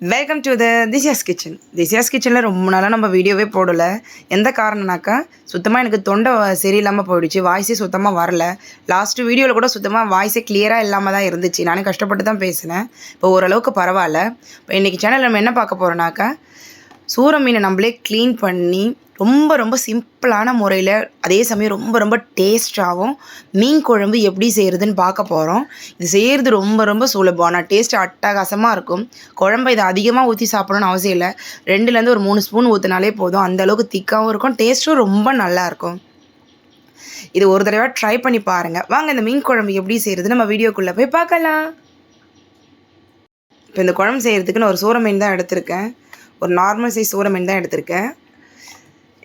Welcome to the திசியாஸ் kitchen திசியாஸ் கிச்சனில் ரொம்ப நாளாக நம்ம வீடியோவே போடலை. எந்த காரணம்னாக்கா சுத்தமாக எனக்கு தொண்டை சரியில்லாமல் போயிடுச்சு. வாய்ஸே சுத்தமாக வரல. லாஸ்ட்டு வீடியோவில் கூட சுத்தமாக வாய்ஸே கிளியராக இல்லாமல் தான் இருந்துச்சு. நானே கஷ்டப்பட்டு தான் பேசினேன். இப்போ ஓரளவுக்கு பரவாயில்ல. இப்போ இன்றைக்கி சேனலில் நம்ம என்ன பார்க்க போகிறோம்னாக்கா சூர மீனை நம்மளே க்ளீன் பண்ணி ரொம்ப ரொம்ப சிம்பிளான முறையில் அதே சமயம் ரொம்ப ரொம்ப டேஸ்ட்டாகவும் மீன் குழம்பு எப்படி செய்கிறதுன்னு பார்க்க போகிறோம் இது செய்கிறது ரொம்ப ரொம்ப சுலபம். ஆனால் டேஸ்ட் அட்டகாசமாக இருக்கும். குழம்பு இதை அதிகமாக ஊற்றி சாப்பிடணும்னு அவசியம் இல்லை. ரெண்டுலேருந்து ஒரு மூணு ஸ்பூன் ஊற்றினாலே போதும். அந்த அளவுக்கு திக்காகவும் இருக்கும். டேஸ்ட்டும் ரொம்ப நல்லா இருக்கும். இது ஒரு தடவை ட்ரை பண்ணி பாருங்கள் வாங்க இந்த மீன் குழம்பு எப்படி செய்கிறது நம்ம வீடியோக்குள்ளே போய் பார்க்கலாம். இப்போ இந்த குழம்பு செய்கிறதுக்கு நான் ஒரு சூற மீன் தான் எடுத்திருக்கேன். ஒரு நார்மல் சைஸ் சூர மீன் தான் எடுத்திருக்கேன்.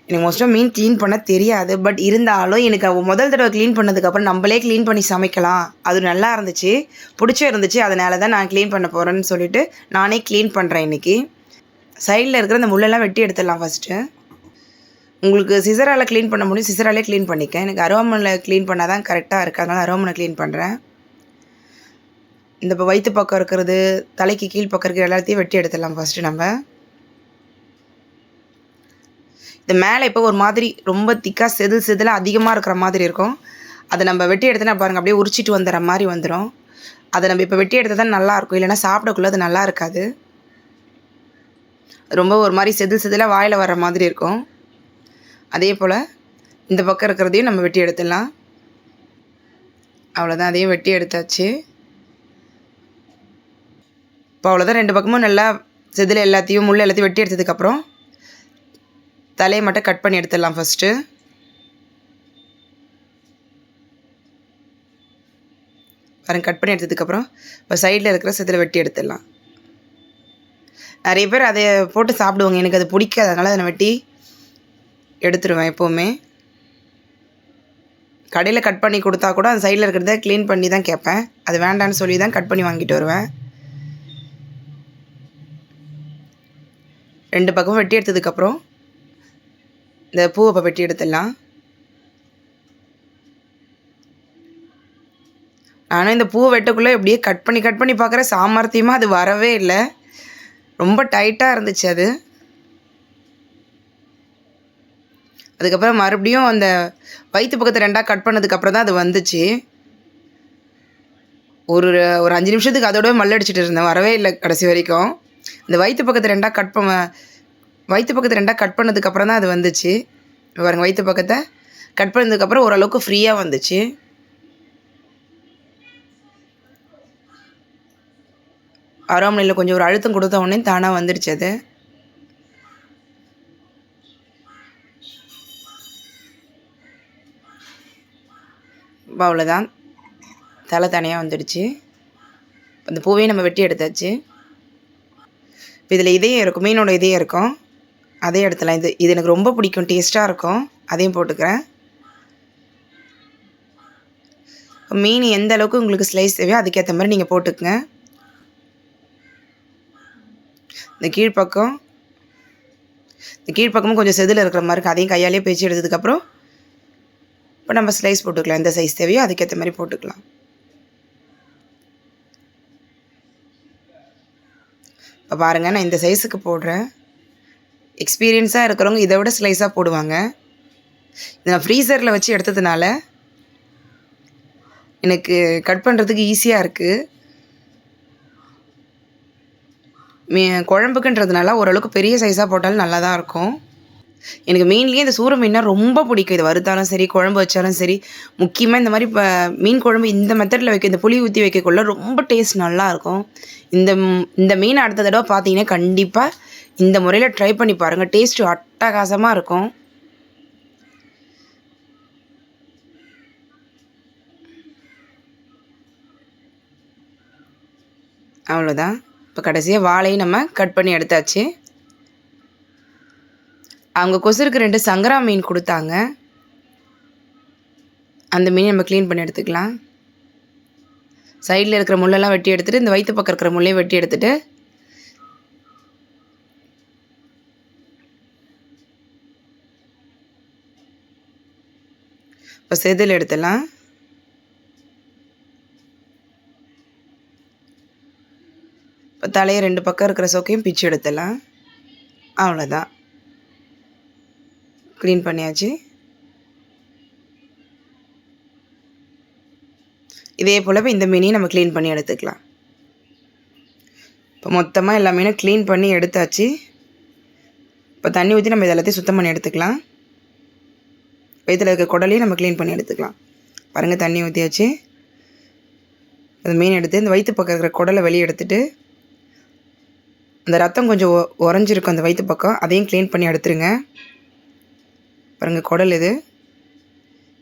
எனக்கு மோஸ்ட்டாக மீன் க்ளீன் பண்ண தெரியாது. பட் இருந்தாலும் எனக்கு முதல் தடவை க்ளீன் பண்ணதுக்கப்புறம் நம்மளே க்ளீன் பண்ணி சமைக்கலாம். அது நல்லா இருந்துச்சு. பிடிச்சும் இருந்துச்சு. அதனால தான் நான் க்ளீன் பண்ண போகிறேன்னு சொல்லிட்டு நானே க்ளீன் பண்ணுறேன் இன்றைக்கி சைடில் இருக்கிற அந்த முள்ளெல்லாம் வெட்டி எடுத்துடலாம் ஃபஸ்ட்டு உங்களுக்கு சிசரால் க்ளீன் பண்ண முடியும். சிசராலே க்ளீன் பண்ணிக்க எனக்கு அரோமனில் க்ளீன் பண்ணால் தான் கரெக்டாக இருக்குது அதனால் அரோமனை க்ளீன் பண்ணுறேன் இந்த இப்போ வயிற்று பக்கம் இருக்கிறது தலைக்கு கீழ் பக்கம் இருக்கிற எல்லாத்தையும் வெட்டி எடுத்துடலாம் ஃபஸ்ட்டு நம்ம. இந்த மேலே இப்போ ஒரு மாதிரி ரொம்ப திக்காக செதில் செதிலாக அதிகமாக இருக்கிற மாதிரி இருக்கும். அதை நம்ம வெட்டி எடுத்தோன்னா பாருங்கள் அப்படியே உரிச்சிட்டு வந்துடுற மாதிரி வந்துடும் அதை நம்ம இப்போ வெட்டி எடுத்தால் தான் நல்லாயிருக்கும் இல்லைன்னா சாப்பிடக்குள்ள அது நல்லா இருக்காது. ரொம்ப ஒரு மாதிரி செதில் செதிலாக வாயில் வர்ற மாதிரி இருக்கும். அதே போல் இந்த பக்கம் இருக்கிறதையும் நம்ம வெட்டி எடுத்துடலாம். அவ்வளோதான் அதையும் வெட்டி எடுத்தாச்சு. இப்போ அவ்வளோதான் ரெண்டு பக்கமும் நல்லா செதில் எல்லாத்தையும் முள் எல்லாத்தையும் வெட்டி எடுத்ததுக்கப்புறம் தலையை மட்டும் கட் பண்ணி எடுத்துடலாம் ஃபஸ்ட்டு பாருங்க கட் பண்ணி எடுத்ததுக்கப்புறம் இப்போ சைடில் இருக்கிற செதில் வெட்டி எடுத்துடலாம். நிறைய பேர் அதை போட்டு சாப்பிடுவாங்க. எனக்கு அது பிடிக்காது. அதனால் அதை நான் வெட்டி எடுத்துருவேன் எப்போவுமே. கடையில் கட் பண்ணி கொடுத்தா கூட அந்த சைடில் இருக்கிறத க்ளீன் பண்ணி தான் கேட்பேன். அது வேண்டான்னு சொல்லி தான் கட் பண்ணி வாங்கிட்டு வருவேன். ரெண்டு பக்கமும் வெட்டி எடுத்ததுக்கப்புறம் இந்த பூவை இப்போ வெட்டி எடுத்துடலாம். நானும் இந்த பூவை வெட்டக்குள்ளே எப்படியே கட் பண்ணி கட் பண்ணி பார்க்குற சாமர்த்தியமாக அது வரவே இல்லை. ரொம்ப டைட்டாக இருந்துச்சு அது. அதுக்கப்புறம் மறுபடியும் அந்த வயிற்று பக்கத்தை ரெண்டாக கட் பண்ணதுக்கப்புறம் தான் அது வந்துச்சு. ஒரு ஒரு அஞ்சு நிமிஷத்துக்கு அதோடவே மல்லடிச்சிட்டு இருந்தேன். வரவே இல்லை கடைசி வரைக்கும். இந்த வயிற்று பக்கத்தை ரெண்டாக கட் பண்ண வயிற்று பக்கத்தை ரெண்டாக கட் பண்ணதுக்கப்புறம் தான் அது வந்துச்சு. பாருங்கள் பாருங்க வயிற்று பக்கத்தை கட் பண்ணதுக்கப்புறம் ஓரளவுக்கு ஃப்ரீயாக வந்துச்சு. அரோமனையில் கொஞ்சம் ஒரு அழுத்தம் கொடுத்த உடனே தானாக வந்துடுச்சு அது. அவ்வளோதான் தலை தனியாக வந்துடுச்சு. அந்த பூவையும் நம்ம வெட்டி எடுத்தாச்சு. இப்போ இதில் இதயம் இருக்கும் மீனோட இதயம் இருக்கும். அதே எடுத்துலாம் இது இது எனக்கு ரொம்ப பிடிக்கும். டேஸ்ட்டாக இருக்கும். அதையும் போட்டுக்கிறேன். மீன் எந்த அளவுக்கு உங்களுக்கு ஸ்லைஸ் தேவையோ அதுக்கேற்ற மாதிரி நீங்கள் போட்டுக்கங்க. இந்த கீழ்ப்பக்கம் இந்த கீழ்ப்பக்கமும் கொஞ்சம் செதில் இருக்கிற மாதிரி இருக்கும். அதையும் கையாலேயே பேச்சு எடுத்ததுக்கப்புறம் இப்போ நம்ம ஸ்லைஸ் போட்டுக்கலாம். எந்த சைஸ் தேவையோ அதுக்கேற்ற மாதிரி போட்டுக்கலாம். இப்போ பாருங்கள் நான் இந்த சைஸுக்கு போடுறேன். எக்ஸ்பீரியன்ஸாக இருக்கிறவங்க இதை விட ஸ்லைஸாக போடுவாங்க. இதை நான் ஃப்ரீசரில் வச்சு எடுத்ததுனால எனக்கு கட் பண்ணுறதுக்கு ஈஸியாக இருக்குது மீ குழம்புக்குன்றதுனால ஓரளவுக்கு பெரிய சைஸாக போட்டாலும் நல்லா தான் இருக்கும். எனக்கு மீன்லேயே இந்த சூற மீன்னா ரொம்ப பிடிக்கும். இது வறுத்தாலும் சரி குழம்பு வச்சாலும் சரி முக்கியமாக இந்த மாதிரி இப்போ மீன் குழம்பு இந்த மெத்தடில் வைக்க இந்த புளி ஊற்றி வைக்கக்குள்ள ரொம்ப டேஸ்ட் நல்லாயிருக்கும் இந்த இந்த மீன் அடுத்த தடவை பார்த்தீங்கன்னா கண்டிப்பாக இந்த முறையில் ட்ரை பண்ணி பாருங்கள் டேஸ்ட்டு அட்டகாசமாக இருக்கும். அவ்வளோதான் இப்போ கடைசியாக வாழையும் நம்ம கட் பண்ணி எடுத்தாச்சு. அவங்க கொசுருக்கு ரெண்டு சங்கரா மீன் கொடுத்தாங்க. அந்த மீன் நம்ம க்ளீன் பண்ணி எடுத்துக்கலாம். சைடில் இருக்கிற முள்ளெல்லாம் வெட்டி எடுத்துகிட்டு இந்த வயிற்று பக்கம் இருக்கிற முள்ளையும் வெட்டி எடுத்துகிட்டு இப்போ செதில் எடுத்துடலாம். இப்போ தலையை ரெண்டு பக்கம் இருக்கிற சொக்கையும் பிச்சு எடுத்துடலாம். அவ்வளோதான். க்ளீன் பண்ணியாச்சு. இதே போல் இந்த மீனையும் நம்ம க்ளீன் பண்ணி எடுத்துக்கலாம். இப்போ மொத்தமாக எல்லா மீனும் க்ளீன் பண்ணி எடுத்தாச்சு. இப்போ தண்ணி ஊற்றி நம்ம இது எல்லாத்தையும் சுத்தம் பண்ணி எடுத்துக்கலாம். வயிற்றில் இருக்க குடலையும் நம்ம க்ளீன் பண்ணி எடுத்துக்கலாம். பாருங்கள் தண்ணி ஊற்றியாச்சு அந்த மீன் எடுத்து இந்த வயிற்று பக்கம் இருக்கிற குடலை வெளியே எடுத்துகிட்டு அந்த ரத்தம் கொஞ்சம் உறைஞ்சிருக்கும் அந்த வயிற்று பக்கம். அதையும் க்ளீன் பண்ணி எடுத்துருங்க. பாருங்கள் குடல் இது.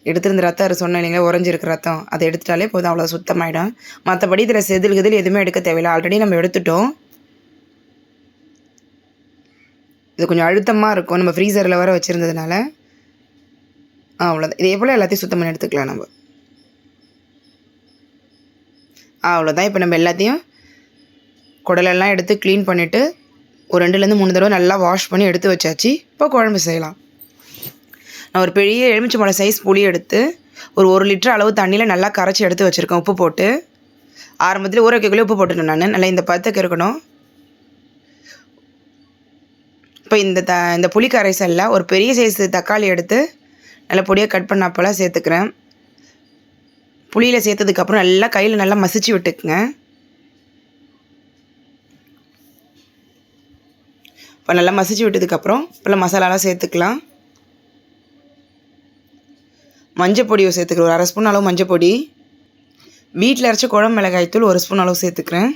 எடுத்துருந்த ரத்தம் அது சொன்னேன் இல்லைங்களா உறைஞ்சிருக்க ரத்தம். அதை எடுத்துட்டாலே போதும் அவ்வளோ சுத்தமாயிடும். மற்றபடி இதில் செதில் கிதில் எதுவுமே எடுக்க தேவையில்லை. ஆல்ரெடி நம்ம எடுத்துட்டோம். இது கொஞ்சம் அழுத்தமாக இருக்கும். நம்ம ஃப்ரீசரில் வர வச்சுருந்ததுனால. அவ்வளோதான் இதே போல் எல்லாத்தையும் சுத்தம் பண்ணி எடுத்துக்கலாம் நம்ம. அவ்வளோதான் இப்போ நம்ம எல்லாத்தையும் குடலெல்லாம் எடுத்து க்ளீன் பண்ணிவிட்டு ஒரு ரெண்டுலேருந்து மூணு தடவை நல்லா வாஷ் பண்ணி எடுத்து வச்சாச்சு. இப்போ குழம்பு செய்யலாம். நான் ஒரு பெரிய எலுமிச்சம்பழம் சைஸ் புளி எடுத்து ஒரு ஒரு லிட்டர் அளவு தண்ணியில் நல்லா கரைச்சி எடுத்து வச்சுருக்கேன். உப்பு போட்டு. ஆரம்பத்தில் ஊற வைக்கக்குள்ளே உப்பு போட்டுட்டேன் நான். நல்லா இந்த பத்துக்கு இருக்கணும். இப்போ இந்த த இந்த புளி கரைசலில் ஒரு பெரிய சைஸ் தக்காளி எடுத்து நல்லா பொடியாக கட் பண்ண அப்போலாம் சேர்த்துக்கிறேன். புளியில் சேர்த்ததுக்கப்புறம் நல்லா கையில் நல்லா மசிச்சு விட்டுக்குங்க. இப்போ நல்லா மசிச்சு விட்டதுக்கப்புறம் இப்போல்லாம் மசாலாலாம் சேர்த்துக்கலாம். மஞ்சள் பொடியை சேர்த்துக்கிறேன். ஒரு அரை ஸ்பூன் அளவு மஞ்சள் பொடி. வீட்டில் அரைச்ச குழம்பு மிளகாய்த்தூள் ஒரு ஸ்பூன் அளவு சேர்த்துக்கிறேன்.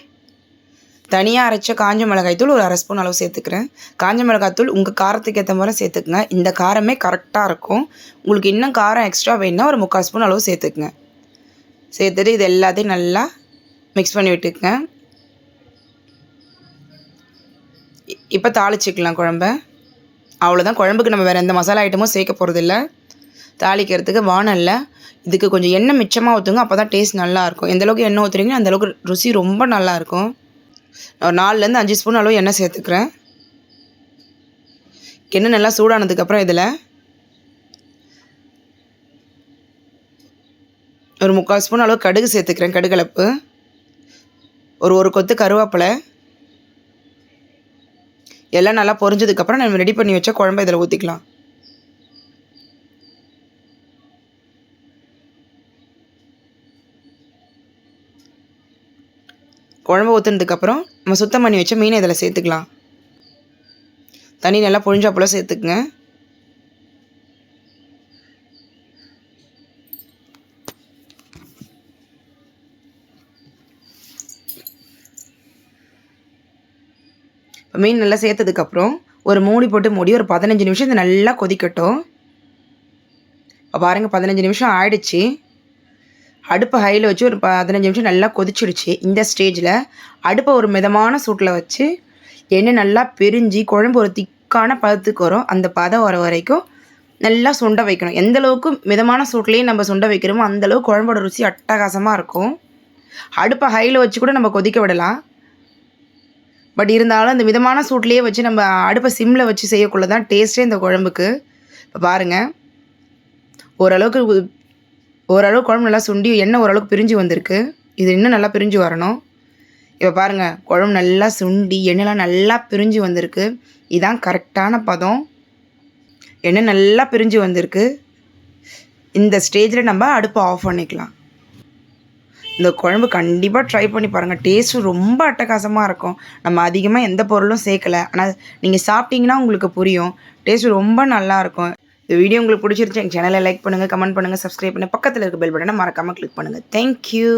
தனியாக அரைச்ச காஞ்ச மிளகாய் தூள் ஒரு அரை ஸ்பூன் அளவு சேர்த்துக்கிறேன். காஞ்ச மிளகாய் தூள் உங்கள் காரத்துக்கு ஏற்ற மாதிரி சேர்த்துக்குங்க. இந்த காரமே கரெக்டாக இருக்கும். உங்களுக்கு இன்னும் காரம் எக்ஸ்ட்ரா வேணும்னா ஒரு முக்கால் ஸ்பூன் அளவு சேர்த்துக்குங்க. சேர்த்துட்டு இது எல்லாத்தையும் நல்லா மிக்ஸ் பண்ணி விட்டுக்குங்க. இப்போ தாளிச்சிக்கலாம் குழம்ப. அவ்வளோதான் குழம்புக்கு நம்ம வேறு எந்த மசாலா ஐட்டமும் சேர்க்க போகிறதில்ல தாளிக்கிறதுக்கு வானல்ல இதுக்கு கொஞ்சம் எண்ணெய் மிச்சமாக ஊற்றுங்க அப்போ தான் டேஸ்ட் நல்லாயிருக்கும் எந்தளவுக்கு எண்ணெய் ஊற்றுறீங்களோ அந்தளவுக்கு ருசி ரொம்ப நல்லாயிருக்கும் ஒரு நாலுலேருந்து அஞ்சு ஸ்பூன் அளவு எண்ணெய் சேர்த்துக்கிறேன். எண்ணெய் நல்லா சூடானதுக்கப்புறம் இதில் ஒரு முக்கால் ஸ்பூன் அளவு கடுகு சேர்த்துக்கிறேன் கடுகலப்பு ஒரு ஒரு கொத்து கருவேப்பிலை. எல்லாம் நல்லா பொரிஞ்சதுக்கப்புறம் நம்ம ரெடி பண்ணி வச்ச குழம்பு இதில் ஊற்றிக்கலாம் குழம்பு ஊற்றுனதுக்கப்புறம் நம்ம சுத்தம் பண்ணி வச்ச மீனை இதில் சேர்த்துக்கலாம். தண்ணி நல்லா பொழிஞ்சாப்புல சேர்த்துக்குங்க. இப்போ மீன் நல்லா சேர்த்ததுக்கப்புறம் ஒரு மூடி போட்டு மூடி ஒரு பதினஞ்சு நிமிஷம் இது நல்லா கொதிக்கட்டும். இப்போ பாருங்கள் பதினஞ்சு நிமிஷம் ஆயிடுச்சு. அடுப்பை ஹையில் வச்சு ஒரு பதினஞ்சு நிமிஷம் நல்லா கொதிச்சிருச்சு. இந்த ஸ்டேஜில் அடுப்பை ஒரு மிதமான சூட்டில் வச்சு எண்ணெய் நல்லா பிரிஞ்சு குழம்பு ஒரு திக்கான பதத்துக்கு வரும். அந்த பதம் வர வரைக்கும் நல்லா சுண்ட வைக்கணும். எந்த அளவுக்கு மிதமான சூட்லேயே நம்ம சுண்ட வைக்கிறோமோ அந்தளவுக்கு குழம்போட ருசி அட்டகாசமாக இருக்கும். அடுப்பை ஹையில் வச்சு கூட நம்ம கொதிக்க விடலாம். பட் இருந்தாலும் அந்த மிதமான சூட்லேயே வச்சு நம்ம அடுப்பை சிம்மில் வச்சு செய்யக்குள்ள தான் டேஸ்ட்டே இந்த குழம்புக்கு. இப்போ பாருங்கள் ஓரளவுக்கு ஓரளவு குழம்பு நல்லா சுண்டி எண்ணெய் ஓரளவுக்கு பிரிஞ்சு வந்திருக்கு. இது இன்னும் நல்லா பிரிஞ்சு வரணும். இப்போ பாருங்கள் குழம்பு நல்லா சுண்டி எண்ணெய்லாம் நல்லா பிரிஞ்சு வந்திருக்கு. இதுதான் கரெக்டான பதம். எண்ணெய் நல்லா பிரிஞ்சு வந்திருக்கு. இந்த ஸ்டேஜில் நம்ம அடுப்பை ஆஃப் பண்ணிக்கலாம். இந்த குழம்பு கண்டிப்பாக ட்ரை பண்ணி பாருங்கள் டேஸ்ட்டும் ரொம்ப அட்டகாசமாக இருக்கும். நம்ம அதிகமாக எந்த பொருளும் சேர்க்கல. ஆனால் நீங்கள் சாப்பிட்டீங்கன்னா உங்களுக்கு புரியும். டேஸ்ட் ரொம்ப நல்லா இருக்கும். இந்த வீடியோ உங்களுக்கு பிடிச்சிருச்சு எங்கள் சேனலை லைக் பண்ணுங்கள் கமெண்ட் பண்ணுங்கள் சப்ஸ்கிரைப் பண்ணுங்கள் பக்கத்தில் இருக்க பெல் பட்டனை மறக்காமல் கிளிக் பண்ணுங்கள் தேங்க்யூ